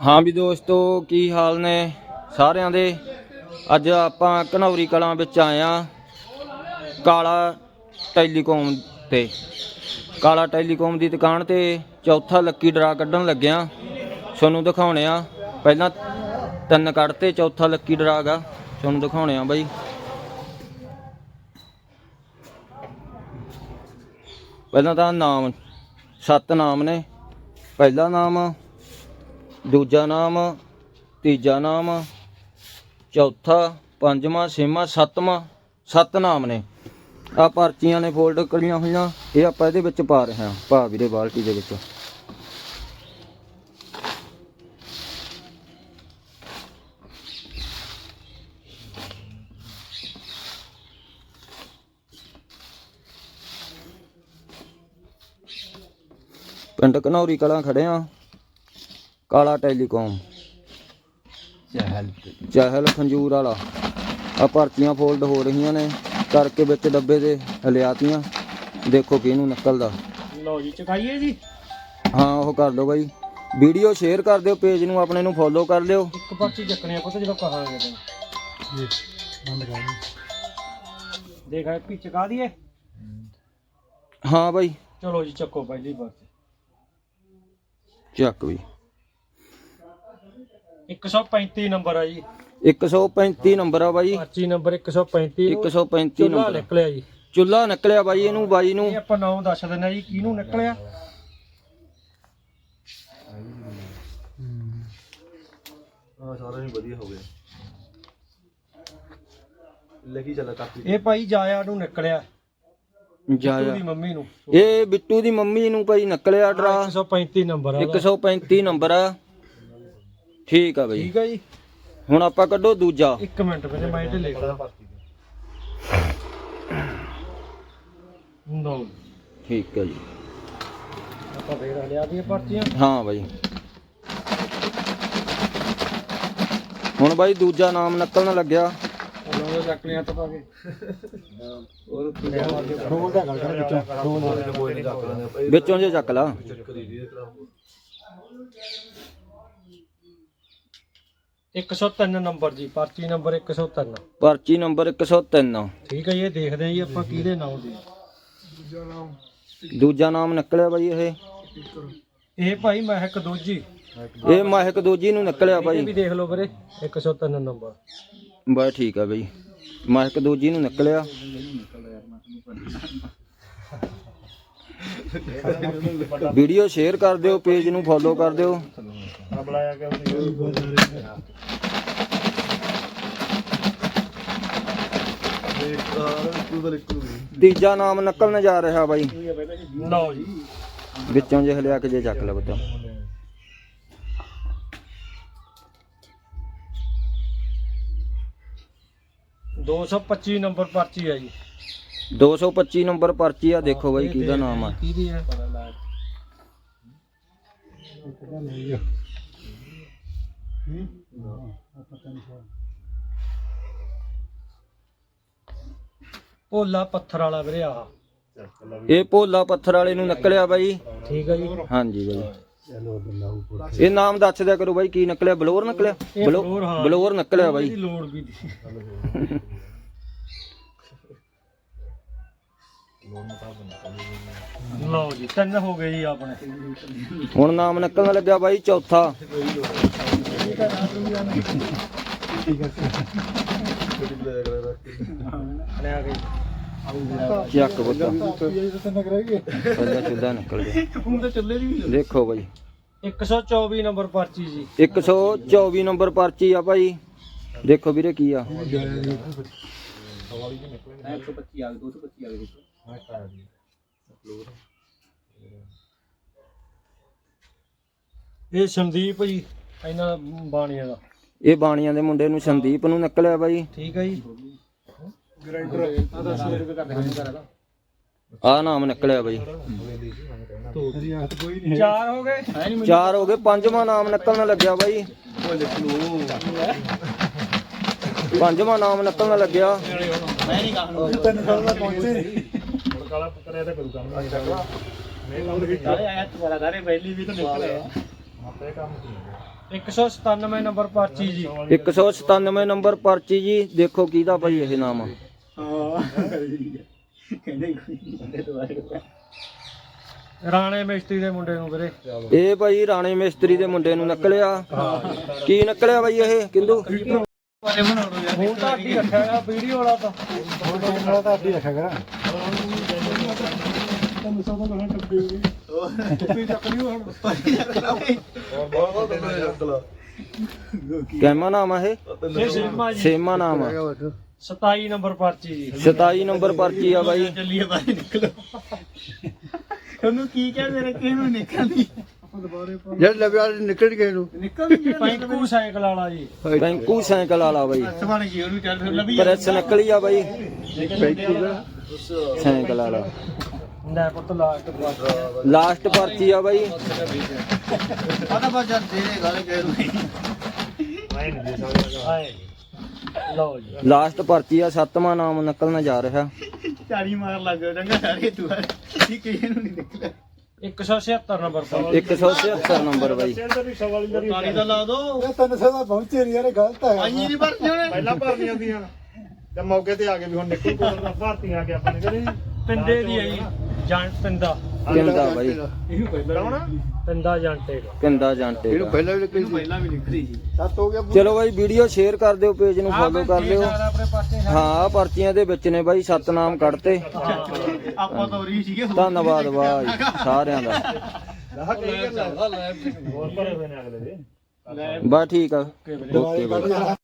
ਹਾਂ ਵੀ ਦੋਸਤੋ, ਕੀ ਹਾਲ ਨੇ ਸਾਰਿਆਂ ਦੇ? ਅੱਜ ਆਪਾਂ ਘਨੌਰੀ ਕਲਾਂ ਵਿੱਚ ਆਏ ਆ ਕਾਲਾ ਟੈਲੀਕਾਮ ਤੇ। ਕਾਲਾ ਟੈਲੀਕਾਮ ਦੀ ਦੁਕਾਨ ਤੇ ਚੌਥਾ ਲੱਕੀ ਡਰਾ ਕੱਢਣ ਲੱਗਿਆ ਤੁਹਾਨੂੰ ਦਿਖਾਉਣੇ ਆ ਪਹਿਲਾਂ ਤਿੰਨ ਕੱਢਤੇ ਚੌਥਾ ਲੱਕੀ ਡਰਾ ਗਾ। ਤੁਹਾਨੂੰ ਦਿਖਾਉਣੇ ਆ ਬਾਈ। ਪਹਿਲਾਂ ਤਾਂ ਨਾਮ, ਸੱਤ ਨਾਮ ਨੇ। ਪਹਿਲਾ ਨਾਮ ਦੂਜਾ ਨਾਮ, ਤੀਜਾ ਨਾਮ, ਚੌਥਾ, ਪੰਜਵਾਂ, ਛੇਵਾਂ, ਸੱਤਵਾਂ, ਸੱਤ ਨਾਮ ਨੇ। ਆ ਪਰਚੀਆਂ ਨੇ ਫੋਲਡ ਕਰੀਆਂ ਹੋਈਆਂ, ਇਹ ਆਪਾਂ ਇਹਦੇ ਵਿੱਚ ਪਾ ਰਹੇ ਹਾਂ, ਪਾ ਵੀਰੇ, ਬਾਲਟੀ ਦੇ ਵਿੱਚ। ਪਿੰਡ ਘਨੌਰੀ ਕਲਾਂ ਖੜੇ ਆ ਕਾਲਾ ਟੈਲੀਕਾਮ। ਚਹਿਲ। ਚਾਹਲ ਖੰਜੂਰ ਵਾਲਾ। ਆ ਪਰਚੀਆਂ ਫੋਲਡ ਹੋ ਰਹੀਆਂ ਨੇ ਕਰਕੇ ਵਿੱਚ ਡੱਬੇ ਦੇ ਹਲਿਆਤੀਆਂ। ਦੇਖੋ ਕਿਹਨੂੰ ਨਿਕਲਦਾ। ਲਓ ਜੀ ਚਕਾਈਏ ਜੀ। ਹਾਂ ਉਹ ਕਰ ਦਿਓ ਬਾਈ। ਵੀਡੀਓ ਸ਼ੇਅਰ ਕਰ ਦਿਓ ਪੇਜ ਨੂੰ ਆਪਣੇ ਨੂੰ ਫੋਲੋ ਕਰ ਲਿਓ। ਇੱਕ ਪਰਚੀ ਚੱਕਣੀ ਆ ਪੁੱਤ ਜਦੋਂ ਕਹਾਂਗੇ ਤੈਨੂੰ ਬੰਦ ਕਰ। ਦੇਖ ਆ ਪੀ ਚਕਾ ਦਈਏ। ਹਾਂ ਬਾਈ। ਚਲੋ ਜੀ ਚੱਕੋ ਪਹਿਲੀ ਪਰਚੀ। ਚੱਕ ਵੀ। 135 ਨੰਬਰ ਆ ਜੀ। 135 ਨੰਬਰ ਆ ਬਾਈ। ਪਰਚੀ ਨੰਬਰ 135 135 ਚੁੱਲਾ ਨੰਬਰ। ਨਿਕਲਿਆ ਜੀ। ਚੁੱਲਾ ਨਿਕਲਿਆ ਬਾਈ ਇਹਨੂੰ ਬਾਈ ਨੂੰ। ਇਹ ਆਪਾਂ ਨਾਮ ਦੱਸ ਦਿੰਦੇ ਆ ਜੀ ਕਿਹਨੂੰ ਨਿਕਲਿਆ? ਹਾਂ ਸਾਰਾ ਹੀ ਵਧੀਆ ਹੋ ਗਿਆ। ਲੱਗੀ ਚੱਲ ਕਾਪੀ ਇਹ ਭਾਈ ਜਾਇਆ ਨੂੰ ਨਿਕਲਿਆ। ਦੀ ਮੰਮੀ ਨੂੰ। ਇਹ ਬਿੱਟੂ ਦੀ ਮੰਮੀ ਨੂੰ ਭਾਈ ਨਿਕਲਿਆ ਡਰਾ। 135 ਨੰਬਰ ਆ ਉਹਦਾ। 135 ਨੰਬਰ ਆ। ਠੀਕ ਆ ਬਾਈ। ਠੀਕ ਆ ਜੀ। ਹੁਣ ਆਪਾਂ ਕੱਢੋ ਦੂਜਾ। ਇੱਕ ਮਿੰਟ ਮੇਰੇ ਮਾਈਂਡ ਤੇ ਲਿਖ ਲਾ। ਨੋ ਠੀਕ ਹੈ ਜੀ। ਆਪਾਂ ਫੇਰ ਹਲਿਆ ਦੀਆਂ ਪਰਚੀਆਂ। ਹਾਂ ਬਾਈ। ਹੁਣ ਬਾਈ ਦੂਜਾ ਨਾਮ ਨਿਕਲਣ ਲੱਗਿਆ। ਉਹਨਾਂ ਦੇ ਚੱਕ ਲਿਆ ਤਾਂ ਪਾ ਕੇ। ਰੋਲ ਦਾ ਗੱਲ ਕਰ ਵਿੱਚੋਂ। ਰੋਲ ਕੋਈ ਨਹੀਂ ਚੱਕ ਲਾਂਗੇ ਆਪਾਂ ਵਿੱਚੋਂ ਜੇ ਚੱਕ ਲਾ ਇਹ ਕਰੀ ਦੀ ਇਹ ਕਰਾ 103 ਨੰਬਰ ਜੀ ਪਰਚੀ ਨੰਬਰ 103 ਪਰਚੀ ਨੰਬਰ 103 ਠੀਕ ਹੈ ਜੀ ਇਹ ਦੇਖਦੇ ਆ ਜੀ ਆਪਾਂ ਕਿਹਦੇ ਨਾਮ ਦੀ। ਦੂਜਾ ਨਾਮ। ਨਿਕਲਿਆ ਬਾਈ ਇਹ। ਇਹ ਭਾਈ ਮਹਿਕ ਦੋਜੀ। ਇਹ ਮਾਹਿਕ ਦੋਜੀ ਨੂੰ ਨਿਕਲਿਆ ਇਹ ਬਾਈ। ਵੀ ਦੇਖ ਲਓ ਵੀਰੇ 103 ਨੰਬਰ। ਬਸ ਠੀਕ ਆ ਬਾਈ। ਮਾਹਿਕ ਦੋਜੀ ਨੂੰ ਨਿਕਲਿਆ। ਵੀਡੀਓ ਸ਼ੇਅਰ ਕਰ ਦਿਓ ਪੇਜ ਨੂੰ ਫੋਲੋ ਕਰ ਦਿਓ। ਬੁਲਾਇਆ ਕਿ ਤੀਜਾ ਨਾਮ ਨਿਕਲਣ ਜਾ ਰਿਹਾ ਬਾਈ। ਲਓ ਜੀ। ਵਿੱਚੋਂ ਜੇ ਹਲਿਆ ਕੇ ਜੇ ਚੱਕ ਲੈ ਬਤਾ ਦੋ ਸੌ 25 ਨੰਬਰ ਪਰਚੀ ਹੈ ਜੀ। 225 ਨੰਬਰ ਪਰਚੀ ਆ ਦੇਖੋ ਬਾਈ ਕਿਹਦਾ ਨਾਮ ਆ। ਕਿਹਦੀ ਹੈ ਭੋਲਾ ਪੱਥਰ ਵਾਲਾ ਵੀਰੇ ਆ ਇਹ ਭੋਲਾ ਪੱਥਰ ਵਾਲੇ ਨੂੰ ਨਿਕਲਿਆ ਬਾਈ। ਠੀਕ ਹੈ ਜੀ। ਹਾਂਜੀ ਬਾਈ। ਇਹ ਨਾਮ ਦੱਸ ਦਿਆ ਕਰੋ ਬਾਈ ਕੀ ਨਿਕਲਿਆ? ਬਲੋਰ ਨਿਕਲਿਆ? ਇਹ ਬਲੋ- ਬਲੌਰ, ਹਾਂ। ਬਲੋਰ ਨਿਕਲਿਆ ਇਹਦੀ ਬਾਈ ਲੋੜ ਵੀ ਨਹੀਂ ਲਓ ਜੀ ਤਿੰਨ ਹੋ ਗਏ ਜੀ ਆਪਣੇ। ਹੁਣ ਨਾਮ ਨਿਕਲਣ ਲੱਗਿਆ ਬਾਈ ਚੌਥਾ। ਆ ਚੱਕ ਬੁੱਤਾ ਪਹਿਲਾਂ ਚੁੱਲਾ ਨਿਕਲ ਗਿਆ। ਦੇਖੋ ਬਾਈ। 124 ਨੰਬਰ ਪਰਚੀ ਜੀ। 124 ਨੰਬਰ ਪਰਚੀ ਆ ਭਾਈ ਦੇਖੋ ਵੀਰੇ ਕੀ ਆ। ਇਹ ਸੰਦੀਪ ਜੀ ਇਹਨਾਂ ਦਾ ਬਾਣੀਆਂ ਦਾ। ਇਹ ਬਾਣੀਆਂ ਦੇ ਮੁੰਡੇ ਨੂੰ ਸੰਦੀਪ ਨੂੰ ਨਿਕਲਿਆ ਬਾਈ। ਠੀਕ ਹੈ ਜੀ। ਆ। ਨਾਮ ਨਿਕਲਿਆ ਬਾਈ। ਚਾਰ ਹੋ ਗਏ। ਚਾਰ ਹੋ ਗਏ ਪੰਜਵਾਂ ਨਾਮ ਨਿਕਲਣ ਲੱਗਿਆ ਬਾਈ। ਪੰਜਵਾਂ ਨਾਮ ਨਿਕਲਣ ਲੱਗਿਆ। ਸਾਰੇ ਆਇਆ ਤੁਹਾਡਾ ਘਰੇ ਪਹਿਲੀ ਵੀ ਤਾਂ ਨਿਕਲਿਆ 197 ਨੰਬਰ ਪਰਚੀ ਜੀ। 197 ਨੰਬਰ ਪਰਚੀ ਜੀ। ਦੇਖੋ ਕਿਹਦਾ ਭਾਈ ਇਹ ਨਾਮ ਆ। ਰਾਣੇ ਮਿਸਤਰੀ ਦੇ ਮੁੰਡੇ ਨੂੰ ਵੀਰੇ। ਇਹ ਭਾਈ ਰਾਣੇ ਮਿਸਤਰੀ ਦੇ ਮੁੰਡੇ ਨੂੰ ਨਿਕਲਿਆ। ਕੀ ਨਿਕਲਿਆ ਭਾਈ ਇਹ ਕਿੰਦੂ? ਹੁਣ ਤਾਂ ਅੱਡੀ ਰੱਖਿਆ ਵੀਡੀਓ ਵਾਲਾ ਤਾਂ। ਵਾਲਾ ਤਾਂ ਅੱਡੀ ਰੱਖਿਆ ਗਿਆ ਕੈਮਾ ਨਾਮ ਆ ਇਹ? ਇਹ ਸਿਨੇਮਾ ਜੀ। ਸੇਮਾ ਨਾਮ ਆ। 27 ਨੰਬਰ ਪਰਚੀ ਜੀ। 27 ਨੰਬਰ ਪਰਚੀ ਆ ਬਾਈ। ਚੱਲੀਏ ਬਾਹਰ ਨਿਕਲੋ। ਉਹਨੂੰ ਕੀ ਕਹਿੰਦੇ ਨੇ ਕਿਹਨੂੰ ਨਿਕਲਦੀ ਜਦ ਲਵਿਆ ਨਿਕਲ ਗਏ ਨੂੰ ਨਿਕਲਦੀ ਪੈਂਕੂ ਸਾਈਕਲ ਵਾਲਾ ਜੀ। ਬੈਂਕੂ ਸਾਈਕਲ ਵਾਲਾ ਬਾਈ। ਬਣ ਗਈ ਉਹਨੂੰ ਚੱਲ ਫਿਰ। ਲੱਭੀ ਪ੍ਰੈਸ ਨਿਕਲੀ ਆ ਬਾਈ। ਸਾਈਕਲ ਵਾਲਾ। ਲੈ ਪੁੱਤ ਲਾਸਟ ਪਰਚੀ ਲਾਸਟ ਪਰਚੀ ਆ ਬਾਈ। ਆਦਾ ਬਾ ਜਦ ਦੇ ਦੇ ਗੱਲ ਕਹਿ ਰਹੀ ਆਏ ਲਓ ਜੀ। ਲਾਸਟ ਪਰਚੀ ਆ ਸੱਤਵਾਂ ਨਾਮ ਨਿਕਲਣ ਜਾ ਰਿਹਾ। ਝਾੜੀ ਮਾਰ ਲੱਗ ਗਿਆ ਡੰਗਾ ਸਾਰੇ ਤੂੰ ਕੀ ਕਿਸੇ ਨੂੰ ਨਹੀਂ ਨਿਕਲਿਆ। 176 ਨੰਬਰ ਪਰਚੀ 176 ਨੰਬਰ ਬਾਈ। ਤਾਲੀ ਦਾ ਲਾ ਦੋ। ਇਹ 300 ਦਾ ਪਹੁੰਚੇ ਨਹੀਂ ਯਾਰ ਗਲਤ ਹੈ। ਆਈ ਨਹੀਂ ਭਰਤੀ ਉਹਨੇ ਪਹਿਲਾਂ ਭਰਨੀਆਂ ਦੀਆਂ ਤੇ ਮੌਕੇ ਤੇ ਆ ਕੇ ਵੀ ਹੁਣ ਨਿਕਲ ਕੋਲ ਭਰਤੀਆਂ ਆ ਕੇ ਆਪਾਂ ਨੇ ਕਰੀ ਪਿੰਡੇ ਦੀ ਜੀ। ਜੰਟ ਪਿੰਦਾ ਕਿੰਦਾ ਬਾਈ। ਇਹਨੂੰ ਪਹਿਲਾਂ ਕੌਣ ਪਿੰਦਾ ਜੰਟੇ ਕਿੰਦਾ ਜਾਂਟੇ ਦਾ। ਪਹਿਲਾਂ ਵੀ ਨਿਕਲ ਪਹਿਲਾਂ ਵੀ ਨਿਕਲੀ ਸੀ। ਸੱਤ ਹੋ ਗਿਆ ਚਲੋ ਬਾਈ ਵੀਡੀਓ ਸ਼ੇਅਰ ਕਰ ਦਿਓ ਪੇਜ ਨੂੰ ਫੋਲੋ ਕਰ ਲਿਓ। ਆਪਣੇ ਪਾਸੇ ਹਾਂ ਆਹ ਪਰਚੀਆਂ ਦੇ ਵਿੱਚ ਨੇ ਬਾਈ ਸੱਤ ਨਾਮ ਕੱਢਤੇ। ਆਪਾਂ ਤਾਂ ਉਰੀ ਸੀਗੇ ਧੰਨਵਾਦ ਬਾਈ ਸਾਰਿਆਂ ਦਾ। ਹੋਰ ਭਰੇ ਹੋਏ ਨੇ ਅਗਲੇ ਦੇ। ਬਸ ਠੀਕ ਆ। Okay bye.